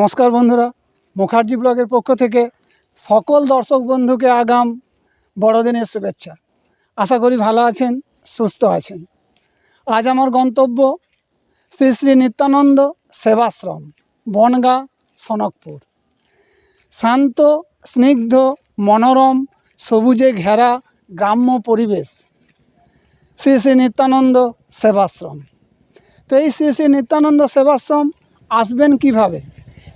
নমস্কার বন্ধুরা, মুখার্জি ব্লগের পক্ষ থেকে সকল দর্শক বন্ধুকে আগাম বড়দিনের শুভেচ্ছা। আশা করি ভালো আছেন, সুস্থ আছেন। আজ আমার গন্তব্য শ্রী শ্রী নিত্যানন্দ সেবাশ্রম, বনগা, সনকপুর। শান্ত, স্নিগ্ধ, মনোরম, সবুজে ঘেরা গ্রাম্য পরিবেশ শ্রী শ্রী নিত্যানন্দ সেবাশ্রম। তো এই শ্রী শ্রী নিত্যানন্দ সেবাশ্রম আসবেন কীভাবে?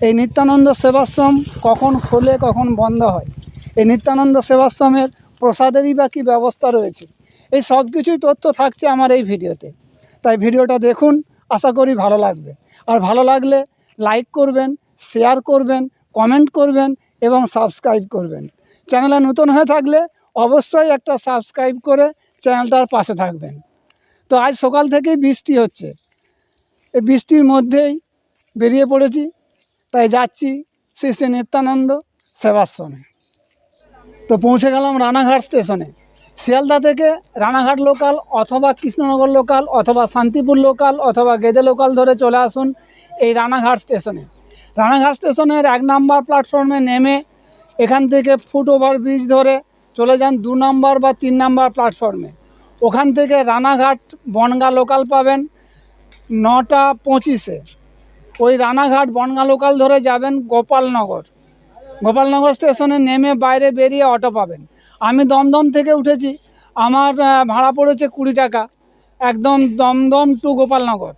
এই নিত্যানন্দ সেবাশ্রম কখন খোলে, কখন বন্ধ হয়? এই নিত্যানন্দ সেবাশ্রমের প্রসাদেরই বা কী ব্যবস্থা রয়েছে? এই সব কিছুই তথ্য থাকছে আমার এই ভিডিওতে। তাই ভিডিওটা দেখুন, আশা করি ভালো লাগবে। আর ভালো লাগলে লাইক করবেন, শেয়ার করবেন, কমেন্ট করবেন এবং সাবস্ক্রাইব করবেন। চ্যানেলে নতুন হয়ে থাকলে অবশ্যই একটা সাবস্ক্রাইব করে চ্যানেলটার পাশে থাকবেন। তো আজ সকাল থেকেই বৃষ্টি হচ্ছে। এই বৃষ্টির মধ্যেই বেরিয়ে পড়েছি। তাই যাচ্ছি শ্রী শ্রী নিত্যানন্দ সেবাশ্রমে। তো পৌঁছে গেলাম রানাঘাট স্টেশনে। শিয়ালদা থেকে রানাঘাট লোকাল অথবা কৃষ্ণনগর লোকাল অথবা শান্তিপুর লোকাল অথবা গেদে লোকাল ধরে চলে আসুন এই রানাঘাট স্টেশনে। রানাঘাট স্টেশনের এক নাম্বার প্ল্যাটফর্মে নেমে এখান থেকে ফুট ওভার ব্রিজ ধরে চলে যান দু নম্বর বা তিন নাম্বার প্ল্যাটফর্মে। ওখান থেকে রানাঘাট বনগা লোকাল পাবেন নটা পঁচিশে। ওই রানাঘাট বনগা লোকাল ধরে যাবেন গোপালনগর। গোপালনগর স্টেশনে নেমে বাইরে বেরিয়ে অটো পাবেন। আমি দমদম থেকে উঠেছি। আমার ভাড়া পড়েছে কুড়ি টাকা। একদম দমদম টু গোপালনগর।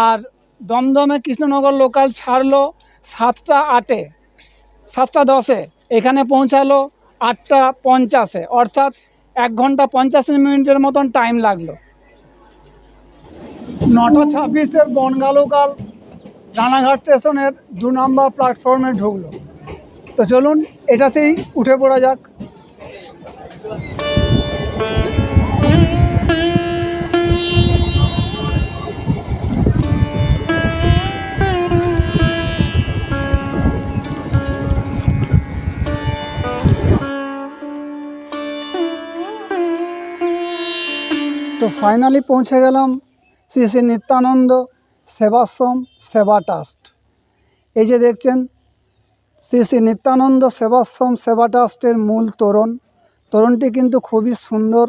আর দমদমে কৃষ্ণনগর লোকাল ছাড়লো সাতটা আটে, সাতটা দশে। এখানে পৌঁছালো আটটা পঞ্চাশে। অর্থাৎ এক ঘণ্টা পঞ্চাশ মিনিটের মতন টাইম লাগল। নটা ছাব্বিশের বনগা লোকাল রানাঘাট স্টেশনের দু নম্বর প্ল্যাটফর্মে ঢুকলো। তো চলুন, এটাতেই উঠে পড়া যাক। তো ফাইনালি পৌঁছে গেলাম শ্রী শ্রী নিত্যানন্দ সেবাশ্রম, সেবা ট্রাস্ট। এই যে দেখছেন, শ্রী শ্রী নিত্যানন্দ সেবাশ্রম, সেবা ট্রাস্টের মূল তোরণ। তোরণটি কিন্তু খুবই সুন্দর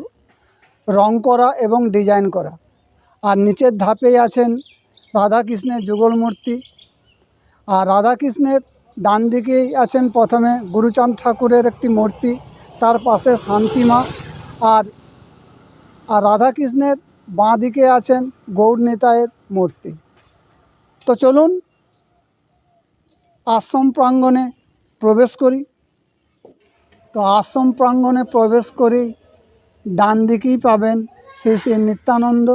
রং করা এবং ডিজাইন করা। আর নিচের ধাপেই আছেন রাধাকৃষ্ণের যুগল মূর্তি আর রাধাকৃষ্ণের ডান দিকেই আছেন প্রথমে গুরুচাঁদ ঠাকুরের একটি মূর্তি, তার পাশে শান্তিমা। আর আর রাধাকৃষ্ণের বাঁ দিকে আছেন গৌর নিতায়ের মূর্তি। তো চলুন আশ্রম প্রাঙ্গণে প্রবেশ করি। তো আশ্রম প্রাঙ্গণে প্রবেশ করি, ডান দিকেই পাবেন শ্রী শ্রী নিত্যানন্দ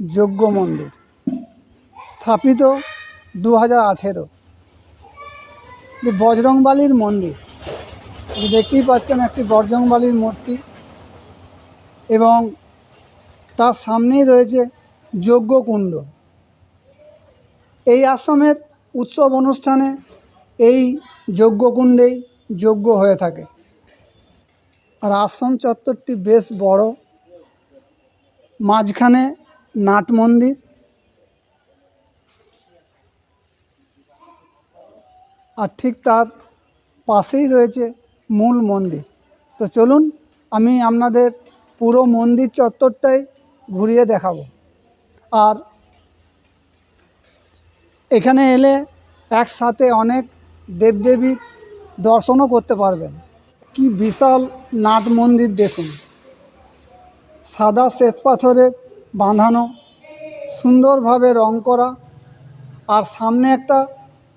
যজ্ঞ মন্দির, স্থাপিত দু হাজার আঠেরো বজরংবালির মন্দির। দেখতেই পাচ্ছেন একটি বজরংবালির মূর্তি এবং তার সামনেই রয়েছে যজ্ঞকুণ্ড এই আশ্রমের উৎসব অনুষ্ঠানে এই যজ্ঞকুণ্ডেই যজ্ঞ হয়ে থাকে। আর আশ্রম চত্বরটি বেশ বড়। মাঝখানে নাট মন্দির। আর ঠিক তার পাশেই রয়েছে মূল মন্দির। তো চলুন, আমি আপনাদের পুরো মন্দির চত্বরটাই ঘুরিয়ে দেখাবো। আর এখানে এলে একসাথে অনেক দেবদেবীর দর্শনও করতে পারবেন। কি বিশাল নাট মন্দির দেখুন। সাদা শ্বেত পাথরের বাঁধানো, সুন্দরভাবে রং করা আর সামনে একটা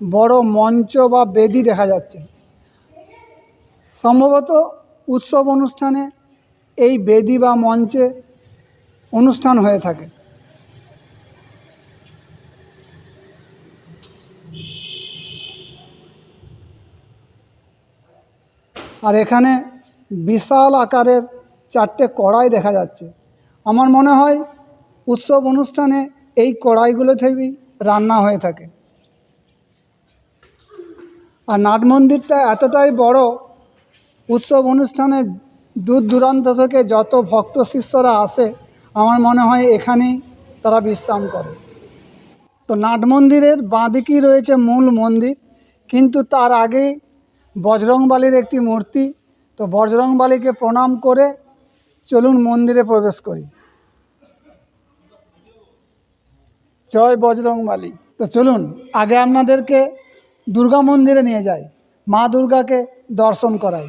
বড় মঞ্চ বা বেদি দেখা যাচ্ছে। সম্ভবত উৎসব অনুষ্ঠানে এই বেদি বা মঞ্চে অনুষ্ঠান হয়ে থাকে। আর এখানে বিশাল আকারের চারটে কড়াই দেখা যাচ্ছে। আমার মনে হয় উৎসব অনুষ্ঠানে এই কড়াইগুলো থেকেই রান্না হয়ে থাকে। আর নাট মন্দিরটা এতটাই বড়, উৎসব অনুষ্ঠানে দূর দূরান্ত থেকে যত ভক্ত শিষ্যরা আসে, আমার মনে হয় এখানেই তারা বিশ্রাম করে। তো নাট মন্দিরের বাঁদিকেই রয়েছে মূল মন্দির, কিন্তু তার আগেই বজরংবালির একটি মূর্তি। তো বজরংবালিকে প্রণাম করে চলুন মন্দিরে প্রবেশ করি। জয় বজরংবালি। তো চলুন, আগে আপনাদেরকে দুর্গা মন্দিরে নিয়ে যাই। মা দুর্গাকে দর্শন করাই।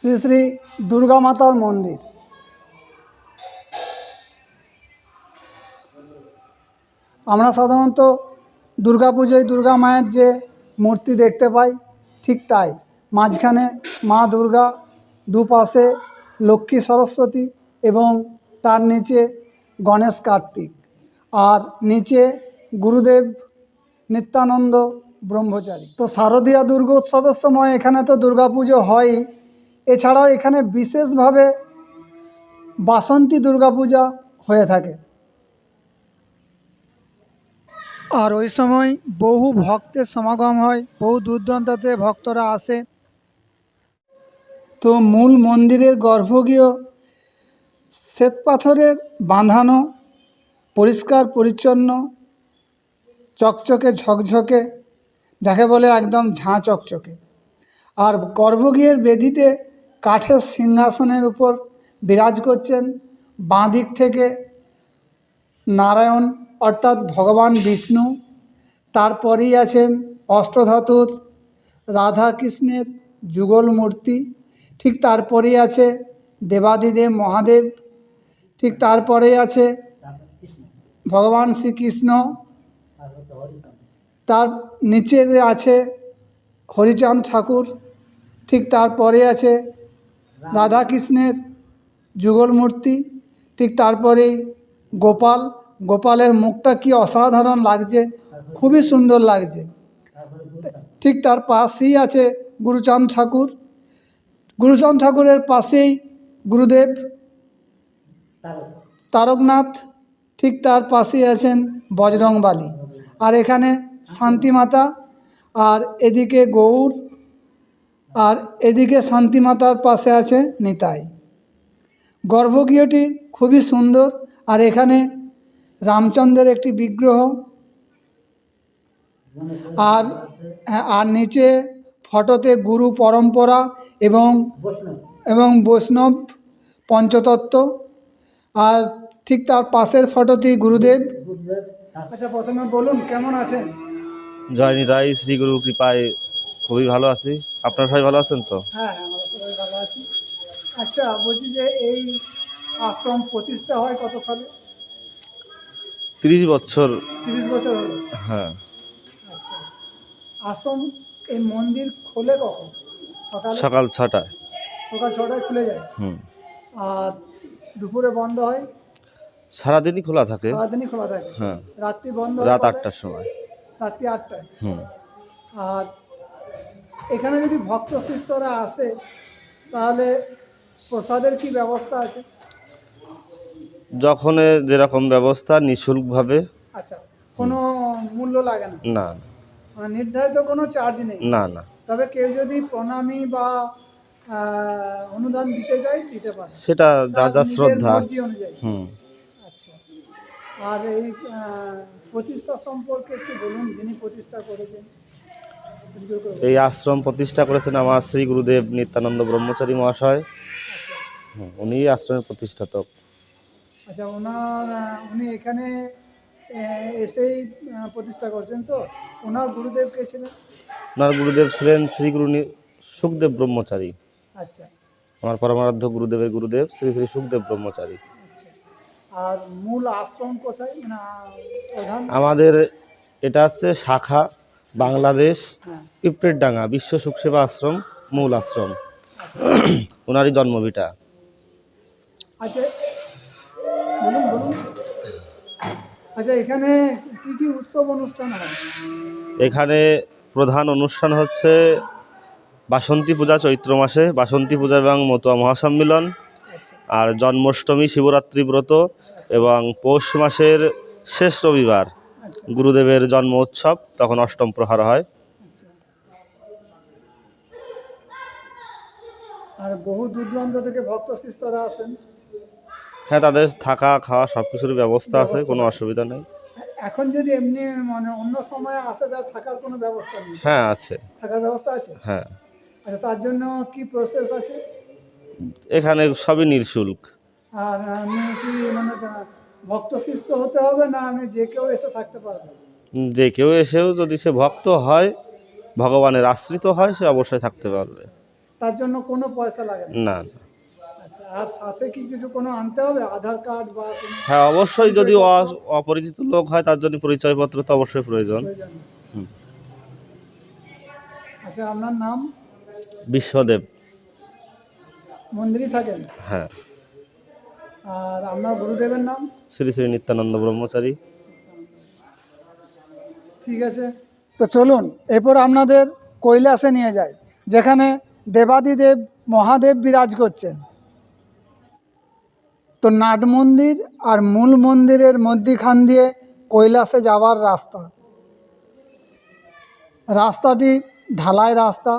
শ্রী শ্রী দুর্গা মাতার মন্দির। আমরা সাধারণত দুর্গা পুজোয় দুর্গা মায়ের যে মূর্তি দেখতে পাই, ঠিক তাই। মাঝখানে মা দুর্গা দুপাশে লক্ষ্মী সরস্বতী এবং তার নিচে গণেশ কার্তিক আর নিচে গুরুদেব নিত্যানন্দ ব্রহ্মচারী। তো শারদীয়া দুর্গোৎসবের সময় এখানে তো দুর্গাপুজো হয়ই। এছাড়াও এখানে বিশেষভাবে বাসন্তী দুর্গাপূজা হয়ে থাকে। আর ওই সময় বহু ভক্তের সমাগম হয়, বহু দূর দূরান্ততে ভক্তরা আসে। তো মূল মন্দিরের গর্ভগৃহ, শ্বেতপাথরের বাঁধানো, পরিষ্কার, পরিচ্ছন্ন, চকচকে, ঝকঝকে, যাকে বলে একদম ঝাঁ চকচকে। আর গর্ভগৃহের বেদিতে কাঠের সিংহাসনের উপর বিরাজ করছেন। বাঁ দিক থেকে নারায়ণ, অর্থাৎ ভগবান বিষ্ণু। তারপরেই আছেন অষ্টধাতুর রাধা কৃষ্ণের যুগল মূর্তি। ঠিক তারপরেই আছে দেবাদিদেব মহাদেব। ঠিক তারপরেই আছে ভগবান শ্রীকৃষ্ণ। তার নিচে আছে হরিচাঁদ ঠাকুর। ঠিক তারপরে আছে রাধা কৃষ্ণের যুগল মূর্তি ঠিক তারপরেই গোপাল। গোপালের মুখটা কি অসাধারণ লাগছে, খুবই সুন্দর লাগছে। ঠিক তার পাশেই আছে গুরুচাঁদ ঠাকুর। গুরুচাঁদ ঠাকুরের পাশেই গুরুদেব তারকনাথ। ঠিক তার পাশেই আছেন বজরংবালী। আর এখানে শান্তিমাতা। আর এদিকে গৌর। আর এদিকে শান্তিমাতার পাশে আছে নিতাই। গর্ভগৃহটি খুবই সুন্দর আর এখানে রামচন্দ্রের একটি বিগ্রহ আর হ্যাঁ, আর নিচে ফটোতে গুরু পরম্পরা এবং এবং বৈষ্ণব পঞ্চতত্ত্ব। আর ঠিক তার পাশের ফটোতেই গুরুদেব। আচ্ছা প্রথমে বলুন কেমন আছেন? জয় নিতাই শ্রী গুরু কৃপায় খুবই ভালো আছি। আপনারা সবাই ভালো আছেন তো? হ্যাঁ আমরা সবাই ভালো আছি। আচ্ছা বলছি যে এই আশ্রম প্রতিষ্ঠা হয় কত সালে? তিরিশ বছর। তিরিশ বছর হলো। হ্যাঁ। আচ্ছা আশ্রম এই মন্দির খোলে কখন? সকালে? সকাল ছটায়। সকাল ছটায় খুলে যায়? হুম। আর দুপুরে বন্ধ হয়? সারাদিনই খোলা থাকে। সারাদিনই খোলা থাকে। হ্যাঁ। রাত্রি বন্ধ রাত আটটার সময়। রাত্রি আটটায়। হুম। আর এখানে যদি ভক্ত শিষ্যরা আসে তাহলে প্রসাদের কি ব্যবস্থা আছে? যখন যেরকম ব্যবস্থা নিঃশুল্কভাবে আচ্ছা কোনো মূল্য লাগে না? না মানে নির্ধারিত কোনো চার্জ নেই? না না। তবে কেউ যদি প্রণামী বা অনুদান দিতে চায় দিতে পারে। সেটা যা যা শ্রদ্ধা। হুম। আচ্ছা। আর এই প্রতিষ্ঠা সম্পর্কে একটু বলুন যিনি প্রতিষ্ঠা করেছেন। এই আশ্রম প্রতিষ্ঠা করেছেন আমার শ্রী গুরুদেব নিত্যানন্দ ব্রহ্মচারী মহাশয়। উনি আশ্রমের প্রতিষ্ঠাতক। আচ্ছা ওনার উনি এখানে এসেই প্রতিষ্ঠা করছেন তো? ওনার গুরুদেব কে ছিলেন? ওনার গুরুদেব ছিলেন শ্রী গুরু সুখদেব ব্রহ্মচারী। আচ্ছা। আমার পরমারাধ্য গুরুদেবের গুরুদেব শ্রী শ্রী সুখদেব ব্রহ্মচারী। আচ্ছা। আর মূল আশ্রম কোথায়? আমাদের এটা হচ্ছে শাখা। বাংলাদেশ হ্যাঁ। পিঁপড়েরডাঙ্গা বিশ্ব সুখসেবা আশ্রম মূল আশ্রম। ওনারই জন্মভিটা। আচ্ছা আচ্ছা এখানে কি কি উৎসব অনুষ্ঠান হয়? এখানে প্রধান অনুষ্ঠান হচ্ছে বাসন্তী পূজা চৈত্র মাসে। বাসন্তী পূজা এবং মতুয়া মহাসম্মিলন। আচ্ছা। আর জন্মাষ্টমী শিবরাত্রি ব্রত এবং পৌষ মাসের শেষ রবিবার। গুরুদেবের জন্ম উৎসব তখন অষ্টম প্রহার হয়। আর বহু দূর দূরান্ত থেকে ভক্ত শিষ্যরা আসেন। হ্যাঁ তাদের থাকা খাওয়া সব কিছুর ব্যবস্থা আছে কোনো অসুবিধা নেই। এখন যদি এমনি মানে অন্য সময় আসে তার থাকার কোনো ব্যবস্থা নেই? হ্যাঁ আছে। থাকার ব্যবস্থা আছে? হ্যাঁ। আচ্ছা তার জন্য কি প্রসেস আছে? এখানে সবই নিঃশুল্ক আর আমি কি মানে ভক্ত শিষ্য হতে হবে না আমি যে কেউ এসে থাকতে পারবে। যে কেউ এসেও যদি সে ভক্ত হয় ভগবানের আশ্রিত হয় সে অবশ্যই থাকতে পারবে। তার জন্য কোনো পয়সা লাগে না। আচ্ছা আর সাথে কি কিছু কোনো আনতে হবে? আধার কার্ড বা হ্যাঁ অবশ্যই যদি অপরিচিত লোক হয় তার জন্য পরিচয়পত্র তো অবশ্যই প্রয়োজন। আচ্ছা আপনার নাম? বিশ্বদেব। মন্দিরই থাকেন? হ্যাঁ। আর আপনার গুরুদেবের নাম? শ্রী শ্রী নিত্যানন্দ ব্রহ্মচারী। ঠিক আছে। তো চলুন এরপর আপনাদের কৈলাসে নিয়ে যাই যেখানে দেবাদিদেব মহাদেব বিরাজ করছেন। তো নাট মন্দির আর মূল মন্দিরের মধ্যিখান দিয়ে কৈলাসে যাওয়ার রাস্তা। রাস্তাটি ঢালাই রাস্তা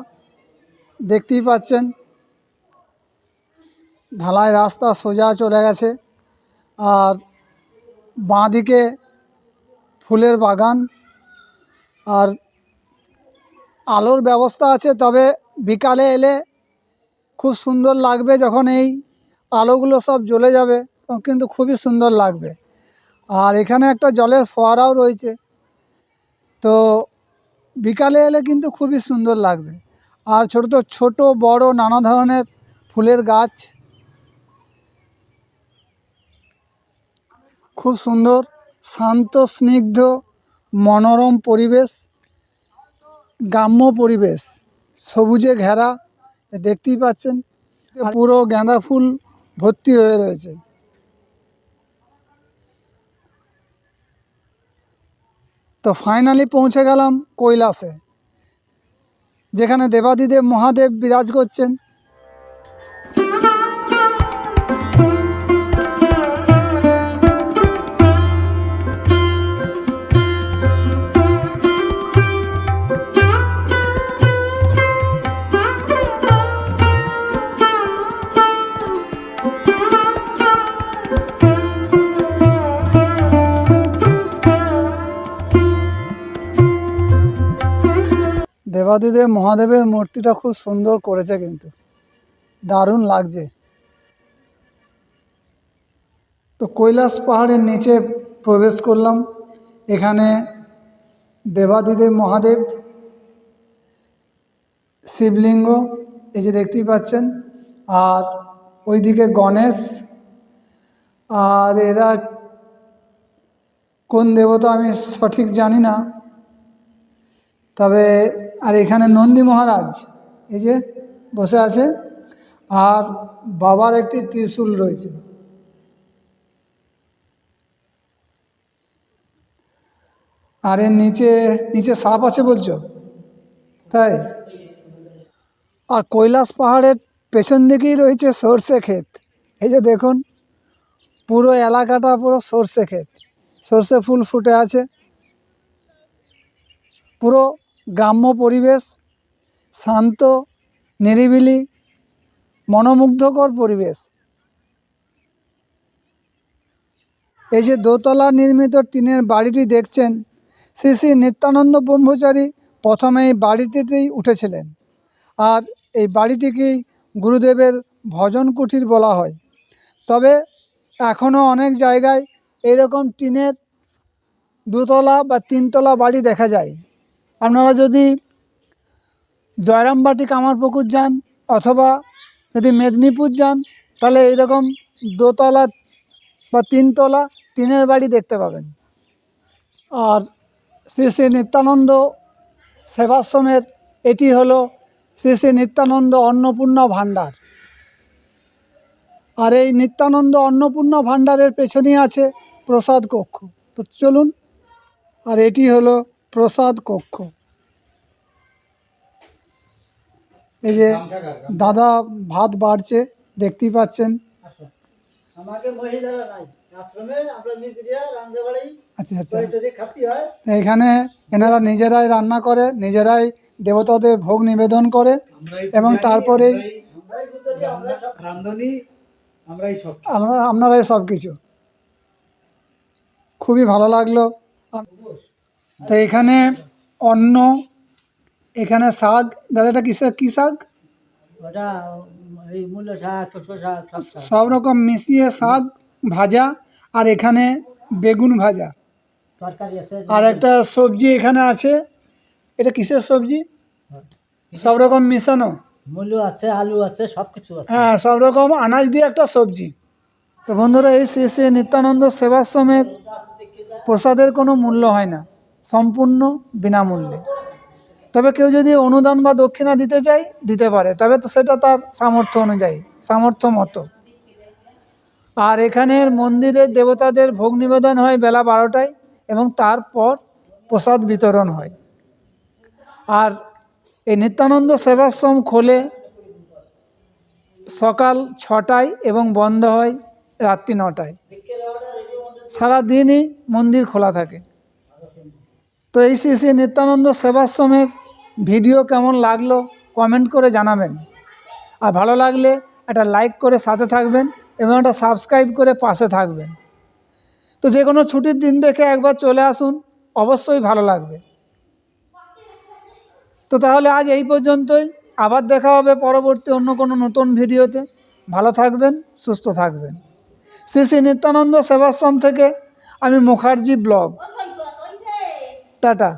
দেখতেই পাচ্ছেন। ঢালাই রাস্তা সোজা চলে গেছে। আর বাঁদিকে ফুলের বাগান। আর আলোর ব্যবস্থা আছে, তবে বিকালে এলে খুব সুন্দর লাগবে যখন এই আলোগুলো সব জ্বলে যাবে কিন্তু খুবই সুন্দর লাগবে। আর এখানে একটা জলের ফোয়ারাও রয়েছে। তো বিকালে এলে কিন্তু খুবই সুন্দর লাগবে। আর ছোট ছোট, বড়, নানা ধরনের ফুলের গাছ খুব সুন্দর, শান্ত, স্নিগ্ধ, মনোরম পরিবেশ, গ্রাম্য পরিবেশ, সবুজে ঘেরা দেখতেই পাচ্ছেন। পুরো গাঁদা ফুল ভর্তি হয়ে রয়েছে। তো ফাইনালি পৌঁছে গেলাম কৈলাসে, যেখানে দেবাদিদেব মহাদেব বিরাজ করছেন। দেবাদিদেব মহাদেবের মূর্তিটা খুব সুন্দর করেছে কিন্তু। দারুণ লাগছে। তো কৈলাস পাহাড়ের নিচে প্রবেশ করলাম। এখানে দেবাদিদেব মহাদেব, শিবলিঙ্গ, এই যে দেখতেই পাচ্ছেন, আর ওইদিকে গণেশ, আর এরা কোন দেবতা আমি সঠিক জানি না। তবে, আর এখানে নন্দী মহারাজ, এই যে বসে আছে, আর বাবার একটি ত্রিশূল রয়েছে। আর এর নিচে নিচে সাপ আছে বলছো? তাই? আর কৈলাস পাহাড়ের পেছন দিকেই রয়েছে সর্ষে ক্ষেত। এই যে দেখুন, পুরো এলাকাটা পুরো সর্ষে ক্ষেত। সর্ষে ফুল ফুটে আছে। পুরো গ্রাম্য পরিবেশ, শান্ত, নিরিবিলি, মনোমুগ্ধকর পরিবেশ। এই যে দোতলা নির্মিত টিনের বাড়িটি দেখছেন, শ্রী শ্রী নিত্যানন্দ ব্রহ্মচারী প্রথমে এই বাড়িটিতেই উঠেছিলেন। আর এই বাড়িটিকেই গুরুদেবের ভজন কুঠির বলা হয়। তবে এখনও অনেক জায়গায় এরকম টিনের দুতলা বা তিনতলা বাড়ি দেখা যায়। আপনারা যদি জয়রামবাটি কামারপুকুর যান অথবা যদি মেদিনীপুর যান, তাহলে এইরকম দোতলা বা তিনতলা টিনের বাড়ি দেখতে পাবেন। আর শ্রী শ্রী নিত্যানন্দ সেবাশ্রমের, এটি হলো শ্রী শ্রী নিত্যানন্দ অন্নপূর্ণা ভাণ্ডার। আর এই নিত্যানন্দ অন্নপূর্ণা ভাণ্ডারের পেছনেই আছে প্রসাদ কক্ষ। তো চলুন, আর এটি হলো প্রসাদ কক্ষ। এই যে দাদা ভাত বাড়ছে দেখতেই পাচ্ছেন। আচ্ছা আচ্ছা। এখানে এনারা নিজেরাই রান্না করে নিজেরাই দেবতাদের ভোগ নিবেদন করে এবং আমরা আপনারাই সব কিছু। খুবই ভালো লাগল। তো এখানে অন্ন এখানে শাক দাদা এটা কিসের কী শাক? শাক সব রকম মিশিয়ে শাক ভাজা আর এখানে বেগুন ভাজা। আর একটা সবজি এখানে আছে। এটা কিসের সবজি? সব রকম মিশানো। মূল্য আছে আলু আছে সব কিছু আছে। হ্যাঁ সব রকম আনাজ দিয়ে একটা সবজি। তো বন্ধুরা এই শেষে নিত্যানন্দ সেবাশ্রমের প্রসাদের কোনো মূল্য হয় না। সম্পূর্ণ বিনামূল্যে। তবে কেউ যদি অনুদান বা দক্ষিণা দিতে চায়, দিতে পারে। তবে তো সেটা তার সামর্থ্য অনুযায়ী, সামর্থ্য মতো। আর এখানের মন্দিরের দেবতাদের ভোগ নিবেদন হয় বেলা বারোটায় এবং তারপর প্রসাদ বিতরণ হয়। আর এই নিত্যানন্দ সেবাশ্রম খোলে সকাল ছটায় এবং বন্ধ হয় রাত্রি নটায়। সারা দিনই মন্দির খোলা থাকে। তো এই শ্রী শ্রী নিত্যানন্দ সেবাশ্রমের ভিডিও কেমন লাগল কমেন্ট করে জানাবেন। আর ভালো লাগলে একটা লাইক করে সাথে থাকবেন এবং একটা সাবস্ক্রাইব করে পাশে থাকবেন। তো যে কোনো ছুটির দিন দেখে একবার চলে আসুন, অবশ্যই ভালো লাগবে। তো তাহলে আজ এই পর্যন্তই, আবার দেখা হবে পরবর্তী অন্য কোনো নতুন ভিডিওতে। ভালো থাকবেন, সুস্থ থাকবেন। শ্রী শ্রী নিত্যানন্দ সেবাশ্রম থেকে আমি মুখার্জি ব্লগ। টাটা।